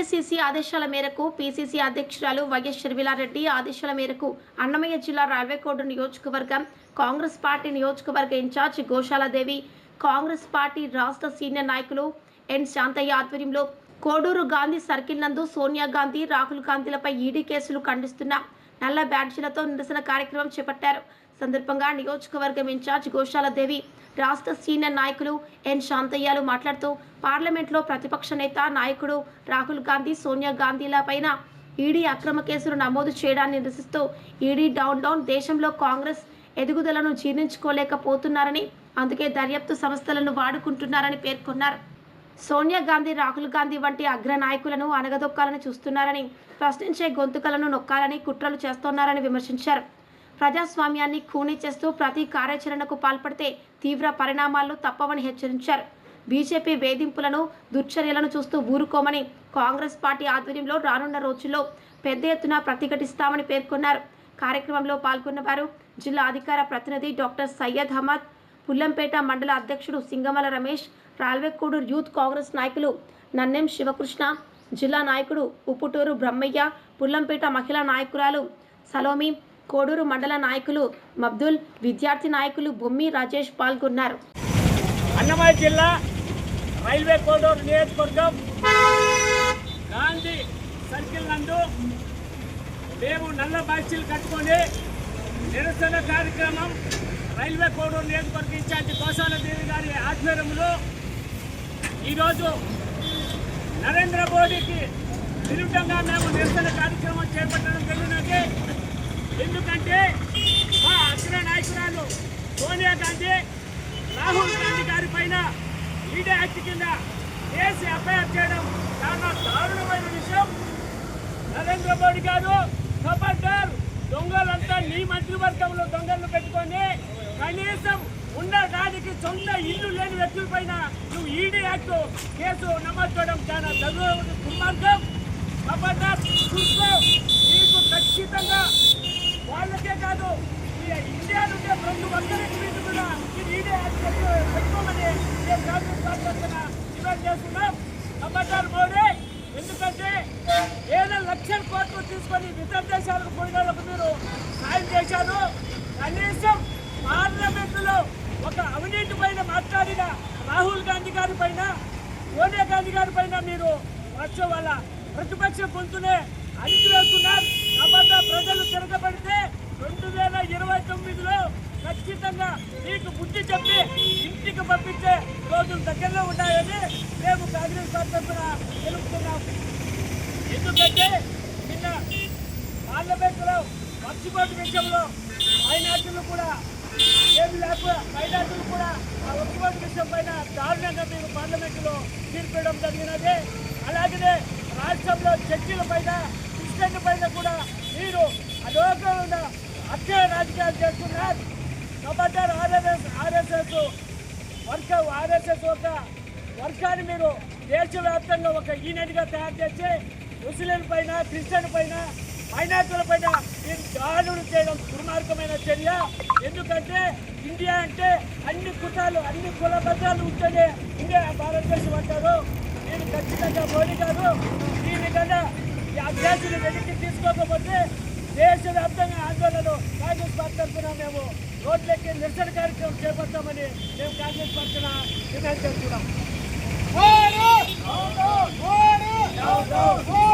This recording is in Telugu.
ఏఐసిసి ఆదేశాల మేరకు పిసిసి అధ్యక్షురాలు వైఎస్ షర్మిలారెడ్డి ఆదేశాల మేరకు అన్నమయ్య జిల్లా రైల్వేకోడు నియోజకవర్గం కాంగ్రెస్ పార్టీ నియోజకవర్గ ఇన్ఛార్జ్ గోశాలదేవి కాంగ్రెస్ పార్టీ రాష్ట్ర సీనియర్ నాయకులు ఎన్ శాంతయ్య ఆధ్వర్యంలో కోడూరు గాంధీ సర్కిల్ నందు సోనియా గాంధీ రాహుల్ గాంధీలపై ఈడీ కేసులు ఖండిస్తున్న నల్ల బ్యాడ్జీలతో నిరసన కార్యక్రమం చేపట్టారు. సందర్భంగా నియోజకవర్గం ఇన్ఛార్జ్ గోశాలదేవి రాష్ట్ర సీనియర్ నాయకులు ఎన్ శాంతయ్యలు మాట్లాడుతూ పార్లమెంట్లో ప్రతిపక్ష నేత నాయకుడు రాహుల్ గాంధీ సోనియా గాంధీల పైన ఈడీ అక్రమ కేసులు నమోదు చేయడాన్ని నిరసిస్తూ ఈడీ డౌన్ డౌన్ దేశంలో కాంగ్రెస్ ఎదుగుదలను జీర్ణించుకోలేకపోతున్నారని అందుకే దర్యాప్తు సంస్థలను వాడుకుంటున్నారని పేర్కొన్నారు. సోనియా గాంధీ రాహుల్ గాంధీ వంటి అగ్ర నాయకులను అనగదొక్కాలని చూస్తున్నారని ప్రశ్నించే గొంతుకలను నొక్కాలని కుట్రలు చేస్తున్నారని విమర్శించారు. ప్రజాస్వామ్యాన్ని ఖూనీ చేస్తూ ప్రతి కార్యాచరణకు పాల్పడితే తీవ్ర పరిణామాలు తప్పవని హెచ్చరించారు. బీజేపీ వేధింపులను దుశ్చర్యలను చూస్తూ ఊరుకోమని కాంగ్రెస్ పార్టీ ఆధ్వర్యంలో రానున్న రోజుల్లో పెద్ద ఎత్తున ప్రతిఘటిస్తామని పేర్కొన్నారు. కార్యక్రమంలో పాల్గొన్న వారు జిల్లా అధికార ప్రతినిధి డాక్టర్ సయ్యద్ అహ్మద్ పుల్లంపేట మండల అధ్యక్షుడు సింగమల రమేష్ రాల్వెక్కూడు యూత్ కాంగ్రెస్ నాయకులు నన్నెం శివకృష్ణ జిల్లా నాయకుడు ఉప్పుటూరు బ్రహ్మయ్య పుల్లంపేట మహిళా నాయకురాలు సలోమి కోడూరు మండల నాయకులు మబ్దుల్ విద్యార్థి నాయకులు బొమ్మి రాజేష్ పాల్గొన్నారు. అన్నమయ్య జిల్లా రైల్వే కోడూరు నియోజకవర్గం గాంధీ సర్కిల్ నందు మేము నల్ల బాక్సీలు కట్టుకొని నిరసన కార్యక్రమం రైల్వే కోడూరు నియోజకవర్గ ఇన్ఛార్జి కోసాల దేవి గారి ఆధ్వర్యంలో ఈరోజు నరేంద్ర మోడీకి విరుద్ధంగా మేము నిరసన కార్యక్రమం చేపట్టడం జరిగినది. ఎందుకంటే మా అగ్ర నాయకురాలు సోనియా గాంధీ రాహుల్ గాంధీ గారి పైన ఈడీ యాక్ట్ కింద కేసు ఎఫ్ఐఆర్ చేయడం చాలా దారుణమైన విషయం. నరేంద్ర మోడీ గారు ఖబర్దార్ దొంగలంతా నీ మంత్రివర్గంలో దొంగలను పెట్టుకొని కనీసం ఉండడానికి సొంత ఇల్లు లేని వ్యక్తుల పైన నువ్వు ఈడీ యాక్ట్ కేసు నమోదు చేయడం చాలా దగ్గర దుర్మార్గం. ఖబర్దార్ చూసుకో నీకు ఖచ్చితంగా వాళ్ళకే కాదు ఈ ఇండియా నుండి ప్రతి ఒక్కరికి మీద కూడా మీరు ఈడే యాక్ట్ పెట్టుకోమని మేము కాంగ్రెస్ పార్టీ తరఫున డిమాండ్ చేస్తున్నాం. ఖబర్దార్ మోడీ ఎందుకంటే ఏదో లక్షల కోట్లు తీసుకొని ఇతర దేశాలకు పోయినందుకు మీరు సాయం చేశారు. కనీసం పార్లమెంటులో ఒక అవినీతి పైన మాట్లాడిన రాహుల్ గాంధీ గారి పైన సోనియా గాంధీ గారి పైన మీరు వచ్చే వాళ్ళ ప్రతిపక్ష గొంతునే అణిచివేస్తున్నారు. ఉన్నాయని మేము కాంగ్రెస్ తరఫున తెలుపుతున్నాం. ఎందుకంటే నిన్న పార్లమెంటులో మర్చిపోటు విషయంలో మైనార్టీలు కూడా ఏమి లేకుండా మైనార్టీలు కూడా ఆ వర్షపాటు విషయం పైన దారుణంగా మీరు పార్లమెంటులో తీర్పియడం జరిగినది. అలాగే రాష్ట్రంలో చర్చిల పైన క్రిస్టియన్ పైన కూడా మీరు అలోకంగా అత్య రాజకీయాలు చేస్తున్నారు. కాబట్టి ఆర్ఎస్ఎస్ ఆర్ఎస్ఎస్ వర్గ ఆర్ఎస్ఎస్ ఒక వర్గాన్ని మీరు దేశవ్యాప్తంగా ఒక యూనిట్గా తయారు చేసి ముస్లింల పైన క్రిస్టియన్ పైన మైనార్టీల పైన మీరు దాడులు చేయడం దుర్మార్గమైన చర్య. ఎందుకంటే ఇండియా అంటే అన్ని కుటాలు అన్ని కుల బద్దాలు ఉంటేనే ఇండియా భారతదేశం అంటారు. నేను ఖచ్చితంగా మోడీ గారు ఈ విధంగా ఈ అభ్యర్థులు వెనక్కి తీసుకోకపోతే దేశవ్యాప్తంగా ఆందోళనలు కాంగ్రెస్ పార్టీ తరఫున మేము రోడ్లెక్కి నిరసన కార్యక్రమం చేపడతామని మేము కాంగ్రెస్ పార్టీన డిమాండ్ చేస్తున్నాం. Order! Order! Order! Order!